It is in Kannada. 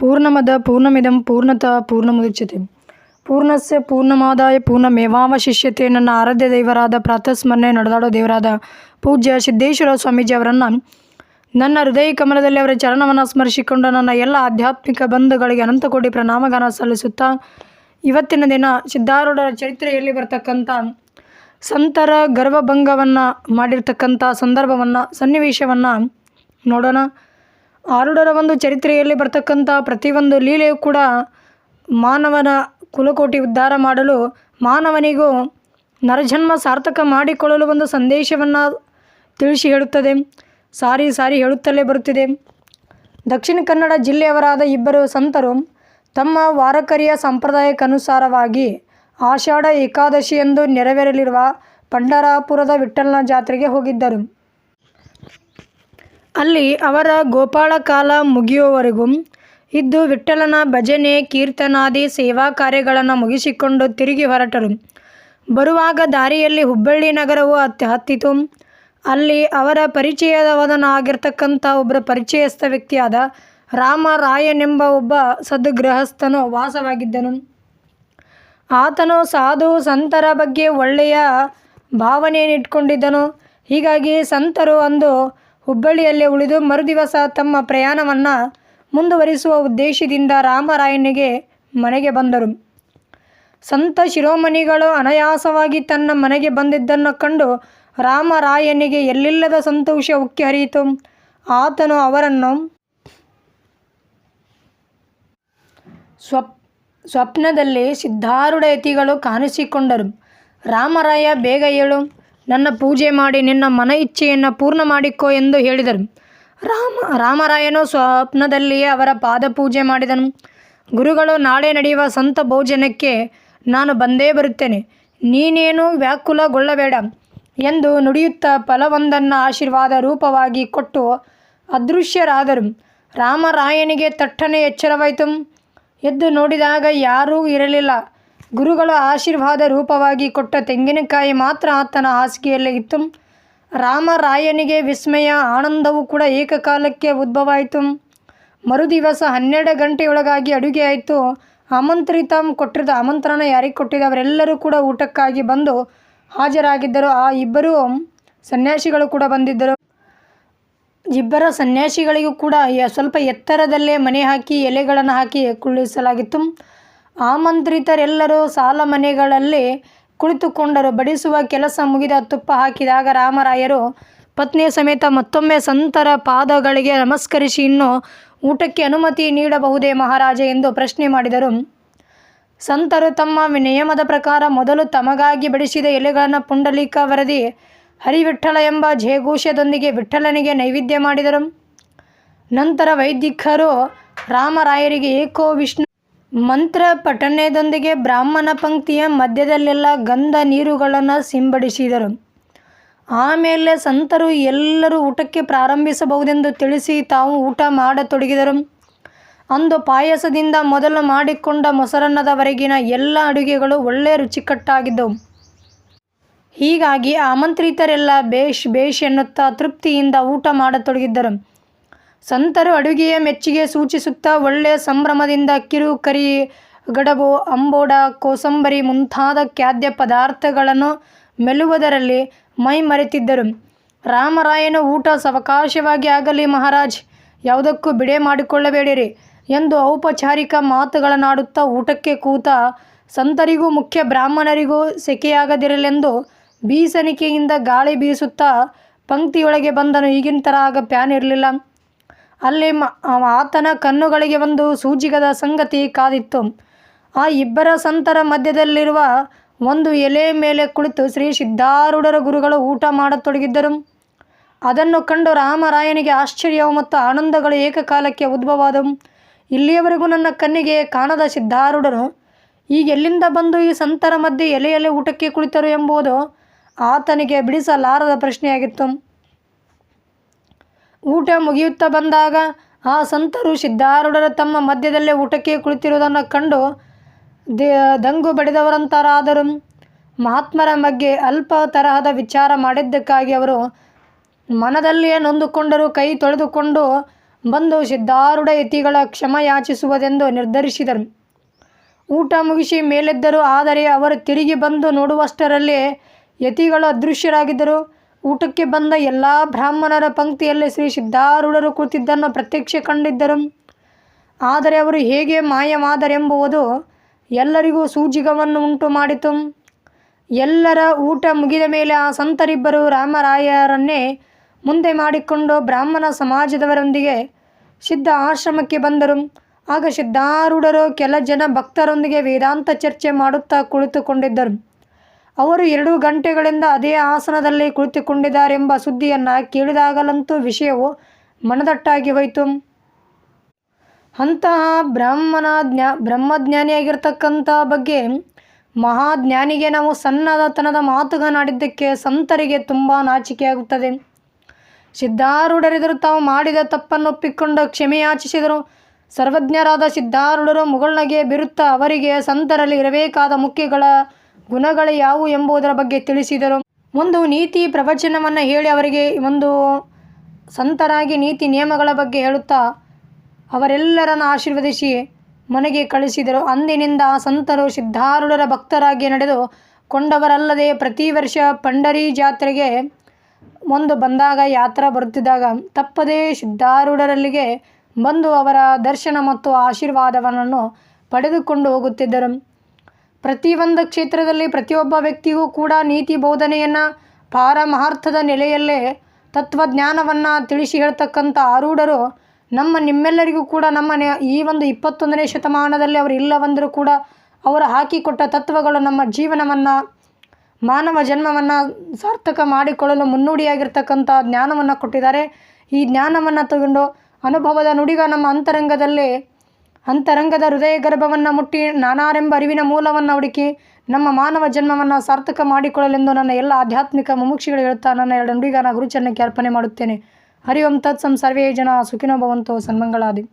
ಪೂರ್ಣಮದ ಪೂರ್ಣಮಿದಂ ಪೂರ್ಣತಃ ಪೂರ್ಣಮುದಚ್ಯತೆ. ಪೂರ್ಣಸ್ಯ ಪೂರ್ಣಮಾದಾಯ ಪೂರ್ಣಮೇವಾವಶಿಷ್ಯತೆ ನನ್ನ ಆರಾಧ್ಯ ದೇವರಾದ ಪ್ರಾತಸ್ಮರಣೆ ನಡೆದಾಡೋ ದೇವರಾದ ಪೂಜ್ಯ ಸಿದ್ದೇಶ್ವರ ಸ್ವಾಮೀಜಿ ಅವರನ್ನು ನನ್ನ ಹೃದಯ ಕಮಲದಲ್ಲಿ ಅವರ ಚರಣವನ್ನು ಸ್ಮರಿಸಿಕೊಂಡು ನನ್ನ ಎಲ್ಲ ಆಧ್ಯಾತ್ಮಿಕ ಬಂಧುಗಳಿಗೆ ಅನಂತ ಕೋಟಿ ಪ್ರಣಾಮಗಾನ ಸಲ್ಲಿಸುತ್ತಾ ಇವತ್ತಿನ ದಿನ ಸಿದ್ಧಾರೂಢರ ಚರಿತ್ರೆಯಲ್ಲಿ ಬರತಕ್ಕಂಥ ಸಂತರ ಗರ್ವಭಂಗವನ್ನು ಮಾಡಿರ್ತಕ್ಕಂಥ ಸಂದರ್ಭವನ್ನು ಸನ್ನಿವೇಶವನ್ನು ನೋಡೋಣ. ಆರುಡರ ಒಂದು ಚರಿತ್ರೆಯಲ್ಲಿ ಬರ್ತಕ್ಕಂಥ ಪ್ರತಿಯೊಂದು ಲೀಲೆಯೂ ಕೂಡ ಮಾನವನ ಕುಲಕೋಟಿ ಉದ್ಧಾರ ಮಾಡಲು ಮಾನವನಿಗೂ ನರಜನ್ಮ ಸಾರ್ಥಕ ಮಾಡಿಕೊಳ್ಳಲು ಒಂದು ಸಂದೇಶವನ್ನು ತಿಳಿಸಿ ಹೇಳುತ್ತದೆ. ಸಾರಿ ಸಾರಿ ಹೇಳುತ್ತಲೇ ಬರುತ್ತಿದೆ. ದಕ್ಷಿಣ ಕನ್ನಡ ಜಿಲ್ಲೆಯವರಾದ ಇಬ್ಬರು ಸಂತರು ತಮ್ಮ ವಾರಕರಿಯ ಸಂಪ್ರದಾಯಕ್ಕನುಸಾರವಾಗಿ ಆಷಾಢ ಏಕಾದಶಿಯಂದು ನೆರವೇರಲಿರುವ ಪಂಡರಾಪುರದ ವಿಠ್ಠಲನ ಜಾತ್ರೆಗೆ ಹೋಗಿದ್ದರು. ಅಲ್ಲಿ ಅವರ ಗೋಪಾಳ ಕಾಲ ಮುಗಿಯುವವರೆಗೂ ಇದ್ದು ವಿಠ್ಠಲನ ಭಜನೆ, ಕೀರ್ತನಾದಿ, ಸೇವಾ ಕಾರ್ಯಗಳನ್ನು ಮುಗಿಸಿಕೊಂಡು ತಿರುಗಿ ಹೊರಟರು. ಬರುವಾಗ ದಾರಿಯಲ್ಲಿ ಹುಬ್ಬಳ್ಳಿ ನಗರವು ಹತ್ತಿ ಹತ್ತಿತು. ಅಲ್ಲಿ ಅವರ ಪರಿಚಯದವನಾಗಿರ್ತಕ್ಕಂಥ ಒಬ್ಬರ ಪರಿಚಯಸ್ಥ ವ್ಯಕ್ತಿಯಾದ ರಾಮರಾಯನೆಂಬ ಒಬ್ಬ ಸದ್ಗೃಹಸ್ಥನು ವಾಸವಾಗಿದ್ದನು. ಆತನು ಸಾಧು ಸಂತರ ಬಗ್ಗೆ ಒಳ್ಳೆಯ ಭಾವನೆಯನ್ನಿಟ್ಕೊಂಡಿದ್ದನು. ಹೀಗಾಗಿ ಸಂತರು ಅಂದು ಹುಬ್ಬಳ್ಳಿಯಲ್ಲೇ ಉಳಿದು ಮರುದಿವಸ ತಮ್ಮ ಪ್ರಯಾಣವನ್ನು ಮುಂದುವರಿಸುವ ಉದ್ದೇಶದಿಂದ ರಾಮರಾಯನಿಗೆ ಮನೆಗೆ ಬಂದರು. ಸಂತ ಶಿರೋಮಣಿಗಳು ಅನಾಯಾಸವಾಗಿ ತನ್ನ ಮನೆಗೆ ಬಂದಿದ್ದನ್ನು ಕಂಡು ರಾಮರಾಯನಿಗೆ ಎಲ್ಲಿಲ್ಲದ ಸಂತೋಷ ಉಕ್ಕಿ ಹರಿಯಿತು ಆತನು ಅವರನ್ನು ಸ್ವಪ್, ಸ್ವಪ್ನದಲ್ಲಿ ಸಿದ್ಧಾರೂಢ ಯತಿಗಳು ಕಾಣಿಸಿಕೊಂಡರು. ರಾಮರಾಯ, ಬೇಗ ಏಳು. ನನ್ನ ಪೂಜೆ ಮಾಡಿ ನಿನ್ನ ಮನ ಇಚ್ಛೆಯನ್ನು ಪೂರ್ಣ ಮಾಡಿಕೊ ಎಂದು ಹೇಳಿದರು. ರಾಮ, ರಾಮರಾಯನು ಸ್ವಪ್ನದಲ್ಲಿಯೇ ಅವರ ಪಾದ ಪೂಜೆ ಮಾಡಿದನು. ಗುರುಗಳು, ನಾಳೆ ನಡೆಯುವ ಸಂತ ಭೋಜನಕ್ಕೆ ನಾನು ಬಂದೇ ಬರುತ್ತೇನೆ. ನೀನೇನು ವ್ಯಾಕುಲಗೊಳ್ಳಬೇಡ ಎಂದು ನುಡಿಯುತ್ತಾ ಫಲವೊಂದನ್ನು ಆಶೀರ್ವಾದ ರೂಪವಾಗಿ ಕೊಟ್ಟು ಅದೃಶ್ಯರಾದರು. ರಾಮರಾಯನಿಗೆ ತಟ್ಟನೆ ಎಚ್ಚರವಾಯಿತು. ಎದ್ದು ನೋಡಿದಾಗ ಯಾರೂ ಇರಲಿಲ್ಲ. ಗುರುಗಳು ಆಶೀರ್ವಾದ ರೂಪವಾಗಿ ಕೊಟ್ಟ ತೆಂಗಿನಕಾಯಿ ಮಾತ್ರ ಆತನ ಹಾಸಿಗೆಯಲ್ಲೇ ಇತ್ತು. ರಾಮರಾಯನಿಗೆ ವಿಸ್ಮಯ, ಆನಂದವೂ ಕೂಡ ಏಕಕಾಲಕ್ಕೆ ಉದ್ಭವಾಯಿತು. ಮರುದಿವಸ ಹನ್ನೆರಡು ಗಂಟೆಯೊಳಗಾಗಿ ಅಡುಗೆ ಆಯಿತು. ಆಮಂತ್ರಿತ ಕೊಟ್ಟಿದ್ದ ಆಮಂತ್ರಣ ಯಾರಿಗೆ ಕೊಟ್ಟಿದ್ದ ಅವರೆಲ್ಲರೂ ಕೂಡ ಊಟಕ್ಕಾಗಿ ಬಂದು ಹಾಜರಾಗಿದ್ದರು. ಆ ಇಬ್ಬರು ಸನ್ಯಾಸಿಗಳು ಕೂಡ ಬಂದಿದ್ದರು. ಇಬ್ಬರ ಸನ್ಯಾಸಿಗಳಿಗೂ ಕೂಡ ಸ್ವಲ್ಪ ಎತ್ತರದಲ್ಲೇ ಮನೆ ಹಾಕಿ ಎಲೆಗಳನ್ನು ಹಾಕಿ ಕುಳ್ಳಿಸಲಾಗಿತ್ತು. ಆಮಂತ್ರಿತರೆಲ್ಲರೂ ಸಾಲ ಮನೆಗಳಲ್ಲಿ ಕುಳಿತುಕೊಂಡರು. ಬಡಿಸುವ ಕೆಲಸ ಮುಗಿದ ತುಪ್ಪ ಹಾಕಿದಾಗ ರಾಮರಾಯರು ಪತ್ನಿಯ ಸಮೇತ ಮತ್ತೊಮ್ಮೆ ಸಂತರ ಪಾದಗಳಿಗೆ ನಮಸ್ಕರಿಸಿ ಇನ್ನು ಊಟಕ್ಕೆ ಅನುಮತಿ ನೀಡಬಹುದೇ ಮಹಾರಾಜ ಎಂದು ಪ್ರಶ್ನೆ ಮಾಡಿದರು. ಸಂತರು ತಮ್ಮ ನಿಯಮದ ಪ್ರಕಾರ ಮೊದಲು ತಮಗಾಗಿ ಬಡಿಸಿದ ಎಲೆಗಳನ್ನು ಪುಂಡಲೀಕ ವರದಿ ಹರಿವಿಠಲ ಎಂಬ ಜಯಘೋಷದೊಂದಿಗೆ ವಿಠಲನಿಗೆ ನೈವೇದ್ಯ ಮಾಡಿದರು. ನಂತರ ವೈದಿಕರು ರಾಮರಾಯರಿಗೆ ಏಕೋ ವಿಷ್ಣು ಮಂತ್ರ ಪಠಣದೊಂದಿಗೆ ಬ್ರಾಹ್ಮಣ ಪಂಕ್ತಿಯ ಮಧ್ಯದಲ್ಲೆಲ್ಲ ಗಂಧ ನೀರುಗಳನ್ನು ಸಿಂಬಡಿಸಿದರು. ಆಮೇಲೆ ಸಂತರು ಎಲ್ಲರೂ ಊಟಕ್ಕೆ ಪ್ರಾರಂಭಿಸಬಹುದೆಂದು ತಿಳಿಸಿ ತಾವು ಊಟ ಮಾಡತೊಡಗಿದರು. ಅಂದು ಪಾಯಸದಿಂದ ಮೊದಲು ಮಾಡಿಕೊಂಡ ಮೊಸರನ್ನದವರೆಗಿನ ಎಲ್ಲ ಅಡುಗೆಗಳು ಒಳ್ಳೆಯ ರುಚಿಕಟ್ಟಾಗಿದ್ದವು. ಹೀಗಾಗಿ ಆಮಂತ್ರಿತರೆಲ್ಲ ಬೇಷ್ ಬೇಷ್ ಎನ್ನುತ್ತಾ ತೃಪ್ತಿಯಿಂದ ಊಟ ಮಾಡತೊಡಗಿದ್ದರು. ಸಂತರು ಅಡುಗೆಯ ಮೆಚ್ಚುಗೆ ಸೂಚಿಸುತ್ತಾ ಒಳ್ಳೆಯ ಸಂಭ್ರಮದಿಂದ ಕಿರು ಕರಿ ಗಡಬು, ಅಂಬೋಡ, ಕೋಸಂಬರಿ ಮುಂತಾದ ಖಾದ್ಯ ಪದಾರ್ಥಗಳನ್ನು ಮೆಲ್ಲುವುದರಲ್ಲಿ ಮೈ ಮರೆತಿದ್ದರು. ರಾಮರಾಯನ ಊಟ ಸವಕಾಶವಾಗಿ ಆಗಲಿ ಮಹಾರಾಜ್, ಯಾವುದಕ್ಕೂ ಬಿಡೆ ಮಾಡಿಕೊಳ್ಳಬೇಡಿರಿ ಎಂದು ಔಪಚಾರಿಕ ಮಾತುಗಳನ್ನಾಡುತ್ತಾ ಊಟಕ್ಕೆ ಕೂತ ಸಂತರಿಗೂ ಮುಖ್ಯ ಬ್ರಾಹ್ಮಣರಿಗೂ ಸೆಕೆಯಾಗದಿರಲೆಂದು ಬೀಸಣಿಕೆಯಿಂದ ಗಾಳಿ ಬೀಸುತ್ತಾ ಪಂಕ್ತಿಯೊಳಗೆ ಬಂದನು. ಈಗಿನ ಥರ ಆಗ ಪ್ಯಾನ್ ಇರಲಿಲ್ಲ. ಅಲ್ಲಿ ಆತನ ಕಣ್ಣುಗಳಿಗೆ ಒಂದು ಸೂಜಿಗದ ಸಂಗತಿ ಕಾದಿತ್ತು. ಆ ಇಬ್ಬರ ಸಂತರ ಮಧ್ಯದಲ್ಲಿರುವ ಒಂದು ಎಲೆ ಮೇಲೆ ಕುಳಿತು ಶ್ರೀ ಸಿದ್ಧಾರೂಢರ ಗುರುಗಳು ಊಟ ಮಾಡತೊಡಗಿದ್ದರು. ಅದನ್ನು ಕಂಡು ರಾಮರಾಯನಿಗೆ ಆಶ್ಚರ್ಯವು ಮತ್ತು ಆನಂದಗಳು ಏಕಕಾಲಕ್ಕೆ ಉದ್ಭವವಾದವು. ಇಲ್ಲಿಯವರೆಗೂ ನನ್ನ ಕಣ್ಣಿಗೆ ಕಾಣದ ಸಿದ್ಧಾರೂಢರು ಈಗ ಎಲ್ಲಿಂದ ಬಂದು ಈ ಸಂತರ ಮಧ್ಯೆ ಎಲೆಯಲ್ಲಿ ಊಟಕ್ಕೆ ಕುಳಿತರು ಎಂಬುದು ಆತನಿಗೆ ಬಿಡಿಸಲಾರದ ಪ್ರಶ್ನೆಯಾಗಿತ್ತು. ಊಟ ಮುಗಿಯುತ್ತಾ ಬಂದಾಗ ಆ ಸಂತರು ಸಿದ್ಧಾರೂಢರ ತಮ್ಮ ಮಧ್ಯದಲ್ಲೇ ಊಟಕ್ಕೆ ಕುಳಿತಿರುವುದನ್ನು ಕಂಡು ದೇ, ದಂಗು ಬಡಿದವರಂತರಾದರು. ಮಹಾತ್ಮರ ಬಗ್ಗೆ ಅಲ್ಪ ತರಹದ ವಿಚಾರ ಮಾಡಿದ್ದಕ್ಕಾಗಿ ಅವರು ಮನದಲ್ಲಿಯೇ ನೊಂದುಕೊಂಡರು ಕೈ ತೊಳೆದುಕೊಂಡು ಬಂದು ಸಿದ್ಧಾರೂಢ ಯತಿಗಳ ಕ್ಷಮ ಯಾಚಿಸುವುದೆಂದು ನಿರ್ಧರಿಸಿದರು. ಊಟ ಮುಗಿಸಿ ಮೇಲೆದ್ದರು, ಆದರೆ ಅವರು ತಿರುಗಿ ಬಂದು ನೋಡುವಷ್ಟರಲ್ಲಿ ಯತಿಗಳು ಅದೃಶ್ಯರಾಗಿದ್ದರು. ಊಟಕ್ಕೆ ಬಂದ ಎಲ್ಲ ಬ್ರಾಹ್ಮಣರ ಪಂಕ್ತಿಯಲ್ಲಿ ಶ್ರೀ ಸಿದ್ಧಾರೂಢರು ಕುಳಿತಿದ್ದನ್ನು ಪ್ರತ್ಯಕ್ಷ ಕಂಡಿದ್ದರು. ಆದರೆ ಅವರು ಹೇಗೆ ಮಾಯವಾದರೆಂಬುವುದು ಎಲ್ಲರಿಗೂ ಸೂಜಿಗವನ್ನು ಉಂಟು ಮಾಡಿತು ಎಲ್ಲರ ಊಟ ಮುಗಿದ ಮೇಲೆ ಆ ಸಂತರಿಬ್ಬರು ರಾಮರಾಯರನ್ನೇ ಮುಂದೆ ಮಾಡಿಕೊಂಡು ಬ್ರಾಹ್ಮಣ ಸಮಾಜದವರೊಂದಿಗೆ ಸಿದ್ಧ ಆಶ್ರಮಕ್ಕೆ ಬಂದರು. ಆಗ ಸಿದ್ಧಾರೂಢರು ಕೆಲ ಜನ ಭಕ್ತರೊಂದಿಗೆ ವೇದಾಂತ ಚರ್ಚೆ ಮಾಡುತ್ತಾ ಕುಳಿತುಕೊಂಡಿದ್ದರು. ಅವರು ಎರಡು ಗಂಟೆಗಳಿಂದ ಅದೇ ಆಸನದಲ್ಲಿ ಕುಳಿತುಕೊಂಡಿದ್ದಾರೆಂಬ ಸುದ್ದಿಯನ್ನು ಕೇಳಿದಾಗಲಂತೂ ವಿಷಯವು ಮನದಟ್ಟಾಗಿ ಹೋಯಿತು. ಅಂತಹ ಬ್ರಾಹ್ಮಣ ಜ್ಞಾ ಬ್ರಹ್ಮಜ್ಞಾನಿಯಾಗಿರ್ತಕ್ಕಂಥ ಬಗ್ಗೆ ಮಹಾಜ್ಞಾನಿಗೆ ನಾವು ಸಣ್ಣದತನದ ಮಾತುಗಳನ್ನಾಡಿದ್ದಕ್ಕೆ ಸಂತರಿಗೆ ತುಂಬ ನಾಚಿಕೆಯಾಗುತ್ತದೆ. ಸಿದ್ಧಾರೂಢರೆದುರು ತಾವು ಮಾಡಿದ ತಪ್ಪನ್ನು ಒಪ್ಪಿಕೊಂಡು ಕ್ಷಮೆಯಾಚಿಸಿದರು ಸರ್ವಜ್ಞರಾದ ಸಿದ್ಧಾರೂಢರು ಮುಗಳ್ನಗೆ ಬಿರುತ್ತಾ ಅವರಿಗೆ ಸಂತರಲ್ಲಿ ಇರಬೇಕಾದ ಮುಖ್ಯಗಳ ಗುಣಗಳು ಯಾವುವು ಎಂಬುದರ ಬಗ್ಗೆ ತಿಳಿಸಿದರು. ಒಂದು ನೀತಿ ಪ್ರವಚನವನ್ನು ಹೇಳಿ ಅವರಿಗೆ ಒಂದು ಸಂತರಾಗಿ ನೀತಿ ನಿಯಮಗಳ ಬಗ್ಗೆ ಹೇಳುತ್ತಾ ಅವರೆಲ್ಲರನ್ನು ಆಶೀರ್ವದಿಸಿ ಮನೆಗೆ ಕಳಿಸಿದರು. ಅಂದಿನಿಂದ ಸಂತರು ಸಿದ್ಧಾರುಡರ ಭಕ್ತರಾಗಿ ನಡೆದು ಕೊಂಡವರಲ್ಲದೆ ಪ್ರತಿ ವರ್ಷ ಪಂಡರಿ ಜಾತ್ರೆಗೆ ಒಂದು ಬಂದಾಗ ಯಾತ್ರ ಬರುತ್ತಿದ್ದಾಗ ತಪ್ಪದೇ ಸಿದ್ಧಾರೂಢರಲ್ಲಿಗೆ ಬಂದು ಅವರ ದರ್ಶನ ಮತ್ತು ಆಶೀರ್ವಾದವನ್ನು ಪಡೆದುಕೊಂಡು ಹೋಗುತ್ತಿದ್ದರು. ಪ್ರತಿಯೊಂದು ಕ್ಷೇತ್ರದಲ್ಲಿ ಪ್ರತಿಯೊಬ್ಬ ವ್ಯಕ್ತಿಗೂ ಕೂಡ ನೀತಿ ಬೋಧನೆಯನ್ನು ಪಾರಮಾರ್ಥದ ನೆಲೆಯಲ್ಲೇ ತತ್ವಜ್ಞಾನವನ್ನು ತಿಳಿಸಿ ಹೇಳ್ತಕ್ಕಂಥ ಆರೂಢರು ನಮ್ಮ ನಿಮ್ಮೆಲ್ಲರಿಗೂ ಕೂಡ ನಮ್ಮ ಈ ಒಂದು ಇಪ್ಪತ್ತೊಂದನೇ ಶತಮಾನದಲ್ಲಿ ಅವರು ಇಲ್ಲವಂದರೂ ಕೂಡ ಅವರು ಹಾಕಿಕೊಟ್ಟ ತತ್ವಗಳು ನಮ್ಮ ಜೀವನವನ್ನು, ಮಾನವ ಜನ್ಮವನ್ನು ಸಾರ್ಥಕ ಮಾಡಿಕೊಳ್ಳಲು ಮುನ್ನುಡಿಯಾಗಿರ್ತಕ್ಕಂಥ ಜ್ಞಾನವನ್ನು ಕೊಟ್ಟಿದ್ದಾರೆ. ಈ ಜ್ಞಾನವನ್ನು ತಗೊಂಡು ಅನುಭವದ ನುಡಿಗ ನಮ್ಮ ಅಂತರಂಗದಲ್ಲಿ ಅಂತರಂಗದ ಹೃದಯ ಗರ್ಭವನ್ನು ಮುಟ್ಟಿ ನಾನಾರೆಂಬ ಅರಿವಿನ ಮೂಲವನ್ನು ಹುಡುಕಿ ನಮ್ಮ ಮಾನವ ಜನ್ಮವನ್ನು ಸಾರ್ಥಕ ಮಾಡಿಕೊಳ್ಳಲೆಂದು ನನ್ನ ಎಲ್ಲ ಆಧ್ಯಾತ್ಮಿಕ ಮುಮುಕ್ಷಿಗಳು ಹೇಳುತ್ತಾ ನನ್ನ ಎರಡು ನುಡಿಗಾನ ಗುರುಚರಣಕ್ಕೆ ಅರ್ಪಣೆ ಮಾಡುತ್ತೇನೆ. ಹರಿ ಓಂ ತತ್ಸಂ ಸರ್ವೇ ಜನ ಸುಖಿನೋ ಭವಂತೋ ಸನ್ಮಂಗಳಾದಿ.